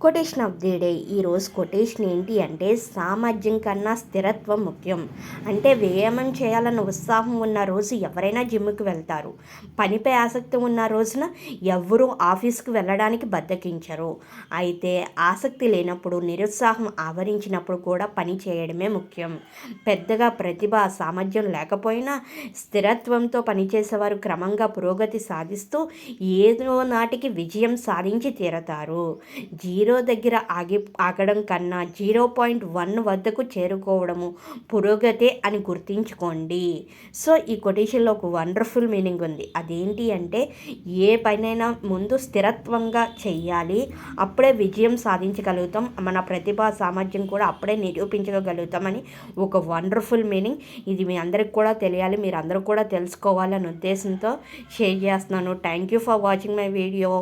Quotation of the day ఈరోజు quotation ఏంటి అంటే సామర్థ్యం కన్నా స్థిరత్వం ముఖ్యం. అంటే వ్యాయామం చేయాలన్న ఉత్సాహం ఉన్న రోజు ఎవరైనా జిమ్కి వెళ్తారు. పనిపై ఆసక్తి ఉన్న రోజున ఎవరూ ఆఫీస్కి వెళ్ళడానికి బద్దకించరు. అయితే ఆసక్తి లేనప్పుడు నిరుత్సాహం ఆవరించినప్పుడు కూడా పని చేయడమే ముఖ్యం. పెద్దగా ప్రతిభ సామర్థ్యం లేకపోయినా స్థిరత్వంతో పనిచేసేవారు క్రమంగా పురోగతి సాధిస్తూ ఏదో నాటికి విజయం సాధించి తీరతారు. జీరో దగ్గర ఆగి ఆగడం కన్నా జీరో పాయింట్ వన్ వద్దకు చేరుకోవడము పురోగతే అని గుర్తించుకోండి. సో ఈ కొటేషన్లో ఒక వండర్ఫుల్ మీనింగ్ ఉంది. అదేంటి అంటే ఏ పనైనా ముందు స్థిరత్వంగా చెయ్యాలి. అప్పుడే విజయం సాధించగలుగుతాం. మన ప్రతిభా సామర్థ్యం కూడా అప్పుడే నిరూపించగలుగుతామని ఒక వండర్ఫుల్ మీనింగ్. ఇది మీ అందరికి కూడా తెలియాలి. మీరు అందరూ కూడా తెలుసుకోవాలనే ఉద్దేశంతో షేర్ చేస్తున్నాను. Thank you for watching my video.